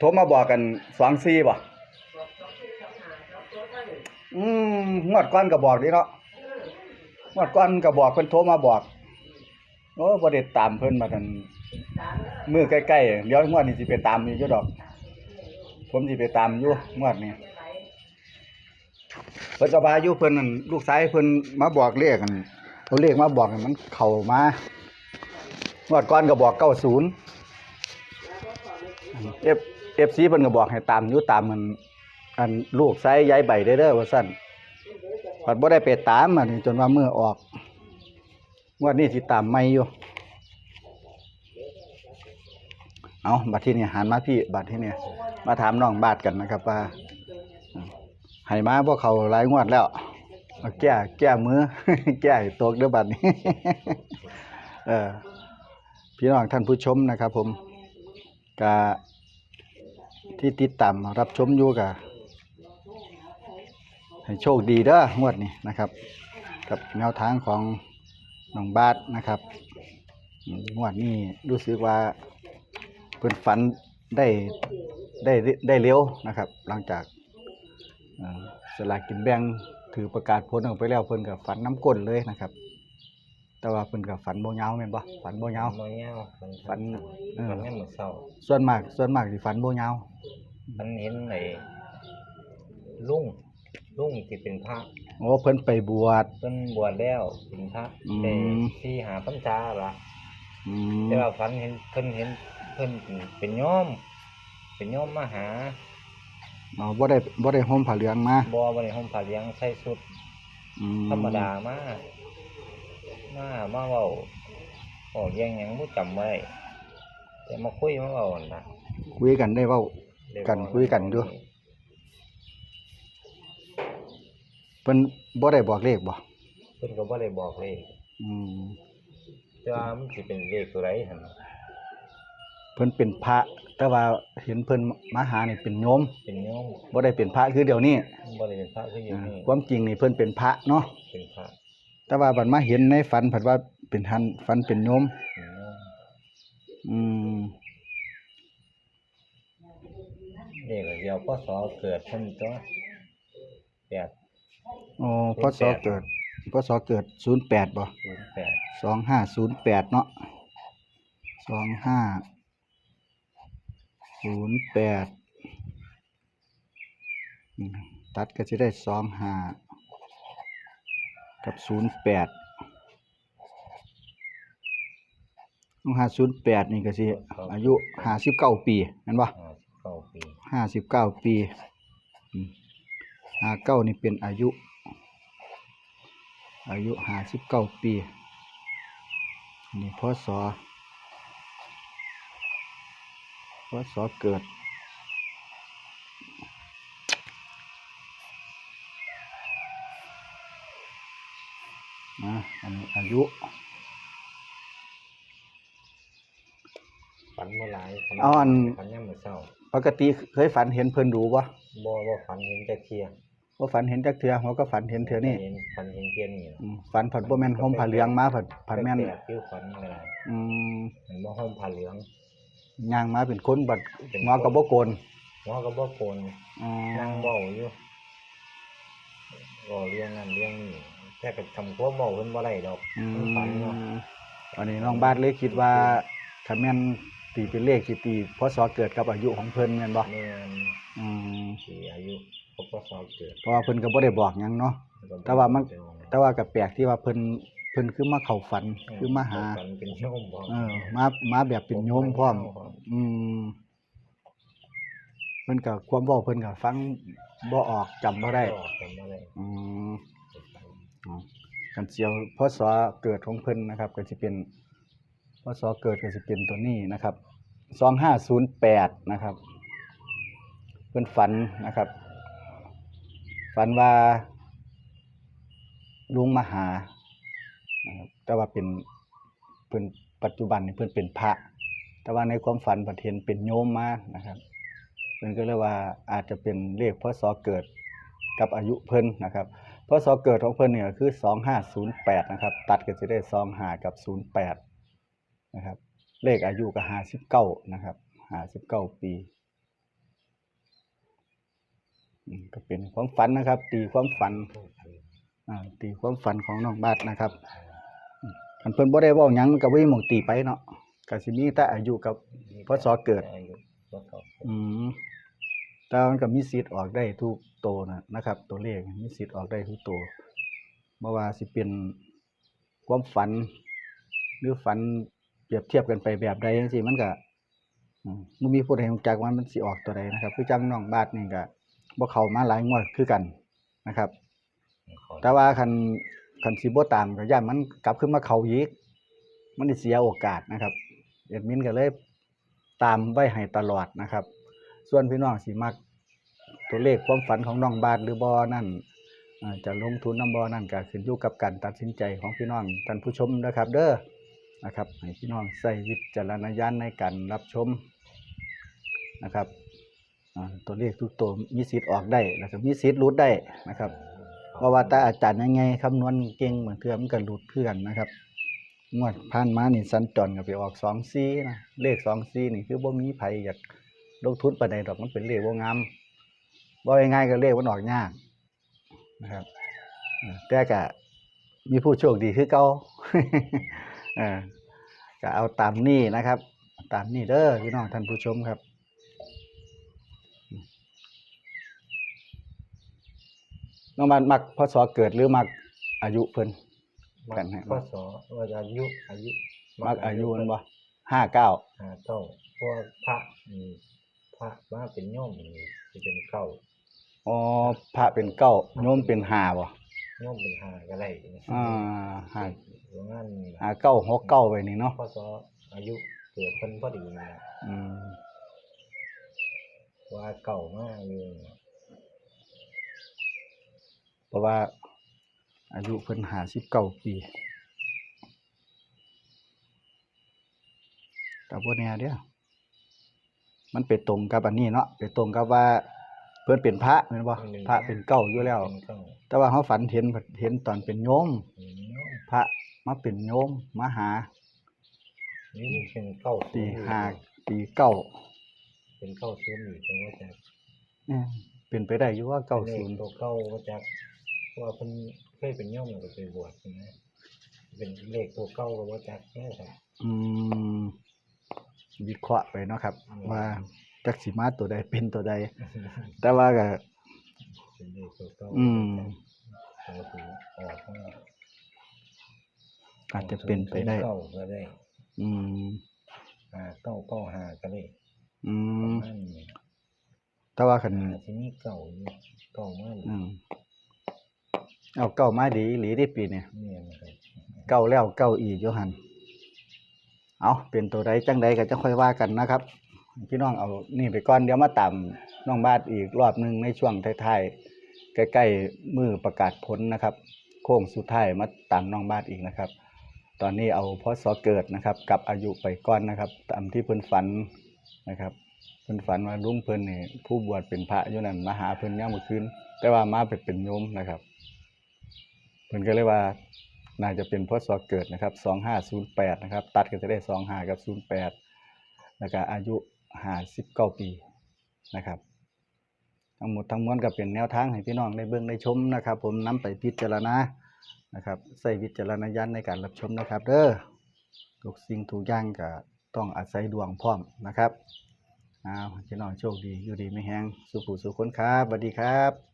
โทรมาบอกกันสองสี่บ่อืมงวดก้อนก็บอกดีเนาะงวดก้อนก็บอกเพิ่นโทรมาบอกโอ้บ่ได้ตามเพิ่นมากันมือใกล้ๆเดี๋ยวงวดนี้สิไปตามอยู่ดอก ผมสิไปตามอยู่งวดนี้เพิ่นก็ว่าอยู่เพิ่นนั่นลูกชายเพิ่นมาบอกเลขกันเอาเลขมาบอกมันเข้ามางวดก่อนก็บอก90เอฟ อฟซีเพิ่นก็บอกให้ตามอยู่ตามมันอันลูกชายยายใบได้เด้อว่าซั่นปัดบ่ได้ไปตามอันนี้จนว่าเมื้อออกงวดนี้สิตามใหม่อยู่ เอาบัดที่นี่หันมาพี่บัดที่นี่มาถามน้องบาดกันนะครับว่าให้มาพวกเขาหลายงวดแล้วแก้แก้มือ แก้ให้ตกเด้อบัดนี้เออพี่น้องท่านผู้ชมนะครับ ผมกะ ที่ติดตามรับชมอยู่กะให้โชคดีเด้องวดนี้นะครับ กับแนวทางของน้องบาดนะครับงวดนี้รู้สึกว่าเพิ่นฝันได้ได้ได้เร็วนะครับ หลังจากสลากกินแบ่งถือประกาศผลออกไปแล้วเพิ่นก็ฝันน้ำก้นเลยนะครับ แต่ว่าเพิ่นก็ฝันบ่ยาวแม่นบ่ฝันบ่ยาว บ่ยาวฝันฝันเออ ฝันแค่มื้อเช้าส่วนมากส่วนมากสิฝันบ่ยาวฝันเห็นไอ้ลุงลุงที่เป็นพระโอ้เพิ่นไปบวช เพิ่นบวชแล้วเป็นพระอืม ได้ที่หาพรรษาละอืมแต่ว่าฝันเห็นเพิ่นเห็นเพิ่นเป็นโยมเป็นโยมมาหาอ๋อบ่ได้บ่ได้ห่มผ้าเหลืองมาบ่บ่ได้ห่มผ้าเหลืองใส่ชุดอืมธรรมดามา มามาเว้าโอ้ยังหยังบ่จำบ่ได้แต่มาคุยมาเว้านั่นน่ะคุยกันได้เว้า ได้กันเว้าคุยกันอยู่ เพิ่นบ่ได้บอกเลขบ่เพิ่นก็บ่ได้บอกเลยอืมแต่ว่ามันสิเป็นเลขตัวใดหั่นน่ะเพิ่นเป็นพระ แต่ว่าเห็นเพิ่นมาหานี่เป็นโยมเป็นโยมบ่ได้เป็นพระคือเดี๋ยวนี้บ่ได้เป็นพระคืออยู่อ่านี่ความจริงนี่เพิ่นเป็นพระเนาะเป็นพระ แต่ว่าบัดมาเห็นในฝันเพิ่นว่าเป็นทันฝันเป็นโยมเป็นโยมอืมนี่ก็เดียวพศเกิดเพิ่นตัวแปดอ๋อพศเกิดพศเกิด08บ่ศูนย์แปด2508เนาะ2508อืมตัดก็สิได้25 กับ08 2508นี่ก็สิอายุ59ปีแม่นบ่ห้าสิบเก้าปีห้าสิบเก้าปีห้าเก้านี่เป็นอายุ อายุห้าสิบเก้าปี นี่พศพศเกิด อันนี้อายุฝันเมื่อหลายฝันเอาอัน ฝันยามมื้อเช้าปกติเคยฝันเห็นเพิ่นดูบ่บ่บ่ฝันเห็นจักเที่ยว่าฝันเห็นจักเทือเขาก็ฝันเห็นเทือนี่เห็นฝันเห็นเที่ยนี่ล่ะอืมฝันผัดบ่แม่นห่มผ้าเหลืองมาผัดผัดแม่นปลกๆคือฝันอะไรอืมมันบ่ห่มผ้าเหลืองย่างมาเป็นคนบัดเป็นงอกับบ่โกนหัวก็บ่โกนอ๋อนั่งเว้าอยู่เว้าเรื่องนั้นเรื่องนี้ แต่ก็ทำความเว้าเพิ่นบ่ได้ดอกอืมันฝันเนาะมอันนี้น้องบาทเลยคิดว่าถ้าแม่นตีเป็นเลขสิตีพศเกิดกับอายุของเพิ่นแม่นบ่แม่นอืมสิอายุครบพศเกิดเพราะว่าเพิ่นก็บ่ได้บอกหยังเนาะ แต่ว่ามัน แต่ว่าก็แปลกที่ว่าเพิ่นเพิ่นคือมาเข้าฝันคือมาหา ฝันเป็นโยมบ่เออมามาแบบเป็นโยมพร้อม อืมเพิ่นก็ความเว้าเพิ่นก็ฟังบ่ออกจำบ่ได้จำบ่ได้อืมอ๋อ กันเสียวพศเกิดของเพิ่นนะครับก็สิเป็นพศเกิดก็สิเป็นตัวนี้นะครับ2508นย์แปดนะครับ เพิ่นฝันนะครับ ฝันว่าลุงมหานะครับแต่ว่าเป็นเพิ่นปัจจุบันนี่เพิ่นเป็นพระ แต่ว่าในความฝันเพิ่นเห็นเป็นโยมมานะครับเพิ่นก็เลยว่าอาจจะเป็นเลขพศเกิดกับอายุเพิ่นนะครับ พศเกิดของเพิ่นเนี่ยก็คือ 2508 นะครับ ตัดก็จะได้25กับ 08 นะครับ เลขอายุก็59 นะครับ 59 ปีอืมก็เป็นความฝันนะครับ ตีความฝันอ่าตีความฝันของน้องบาสนะครับอืมคันเพิ่นบ่ได้เว้าหยังมันก็บ่มีหม่องตีไปเนาะก็สิมีแต่อายุกับพศเกิดอายุพศเกิดอืม แต่ว่ามันก็มีสิทธิ์ออกได้ทุกโตวนะนะครับ ตัวเลขมีสิทธิ์ออกได้ทุกโตวบ่ว่าสิเป็นความฝัน หรือฝันเปรียบเทียบกันไปแบบใดจังซี่มันก็อืมบ่มีผู้ใดรู้จักว่ามันสิออกตัวใดนะครับ คือจังน้องบาทนี่ก็บ่เข้ามาหลายงวดคือกันนะครับขอแต่ว่าคันคันสิบ่ตามก็ย่านมันกลับขึ้นมาเข้าอีกมันสิเสียโอกาสนะครับแอดมินก็เลยตามไว้ให้ตลอดนะครับ ส่วนพี่น้องสิมัก ตัวเลขความฝันของน้องบาทหรือบ่นั่นจะลงทุนนํบ่นั่นก็ขึ้นอยู่กับการตัดสินใจของพี่น้องท่านผู้ชมนะครับ เด้อนะครับให้พี่น้องใช้วิจารณญาณในการรับชมนะครับตัวเลขทุกตัวมีสิทธิ์ออกได้แล้วก็มีสิทธิ์หลุดได้นะครับเพราะว่าต่อาจารย์ยังไงคำนวณเก่งเหมือนเพื่อมันก็หลุดเพื่อนนะครับงวดผ่านมานี่สัญจรก็ไปออกสองซีนะเลขสองซีนี่คือบ่มีไผอยาก ลงทุนปานใดดอกมันเป็นเลขบ่งามบ่ง่ายๆก็เลขมันออกยากนะครับเออแต่ก็มีผู้โชคดีคือเก่าเออก็เอาตามนี้นะครับ ตามนี้เด้อพี่น้องท่านผู้ชมครับน้องมันมักพศเกิดหรือมักอายุเพิ่นกันให้พศว่าอายุอายุมักอายุมันบ่ห้าเก้าหาเก้าเพราะว่าพระนี่ พระมาเป็นโยมนี่สิเป็นเก้าอ๋อพระเป็นเก้าโยมเป็นห้าบ่โยมเป็นห้าก็ได้นะอ่าห้าอย่างนั้นนี่ห้าเก้าหกเก้าไว้นี่เนาะพศอายุเกิดเพิ่นพอดีนะอืมว่าเก่ามากอยู่นะเพราะว่า อายุเพิ่นห้าสิบเก้าปีแต่บ่แน่เด้อ มันไปตรงกับอันนี้เนาะไปตรงกับว่า เพิ่นเป็นพระแม่นบ่พระเป็นเก้าอยู่แล้ว เป็นเก้าแต่ว่าเขาฝันเห็นเห็นตอนเป็นโยมเป็นโยมพระมาเป็นโยมมาหานี่มันเป็นเก้าปีศูนย์ห้าปีเก้าเป็นเก้าศูนย์อยู่จังว่าจะเอ้ยเป็นไปได้อยู่ว่าเก้าป็ศูลนขย์ตัวเก้าว่าจะว่าเพิ่นเคยเป็นโยมแล้วก็ไปบวชนะเป็นเลขตัวเก้าก็ว่าจะนี่ครับอืม วิเคราะห์ไปเนาะครับอืมว่าจักสิมาตัวใดเป็นตัวใด แต่ว่าก็เป็นเลขตัวเก้าอืม ตัวถูออกมาอาจจะเป็นไปได้ เก้าก็ได้อืมห้าเก้าเก้าห้าก็ได้อืมนั่นนี่แต่ว่าคันอาจจะมีเก่าอยู่เก่ามากอืมเอาเก้ามาดีอีหลีได้ปีเนี่ย เนี่ยนะครับเก้าแล้วเก้าอีกอยู่หัน เอาเป็นตัวใดจังใดก็จะค่อยว่ากันนะครับ พี่น้องเอานี่ไปก่อนเดี๋ยวมาตามน้องบาทอีกรอบหนึ่งในช่วงท้ายๆใกล้ๆมือประกาศผลนะครับ โค้งสุดท้ายมาตามน้องบาทอีกนะครับ ตอนนี้เอาพศเกิดนะครับ กับอายุไปก่อนนะครับ ตามที่เพิ่นฝันนะครับเพิ่นฝันว่าลุงเพิ่นนี่ผู้บวชเป็นพระอยู่นั่นมาหาเพิ่นยามมื้อคืนแต่ว่ามาเป็นเป็นโยมนะครับ เพิ่นก็เลยว่า น่าจะเป็นพศเกิดนะครับ2508นะครับ ตัดก็จะได้25กับ08แล้วก็อายุ59ปีนะครับ ทั้งหมดทั้งมวลก็เป็นแนวทางให้พี่น้องได้เบิ่งได้ชมนะครับ ผมนํไปพิจารณานะครับใส่วิจารณญาณในการรับชมนะครับ เด้อทุกสิ่งทุกอย่างก็ต้องอาศัยดวงพร้อมนะครับอ้าวพี่น้องโชคดีอยู่ดีไม่แห้งสุขสุขคนครับสวัสดีครับ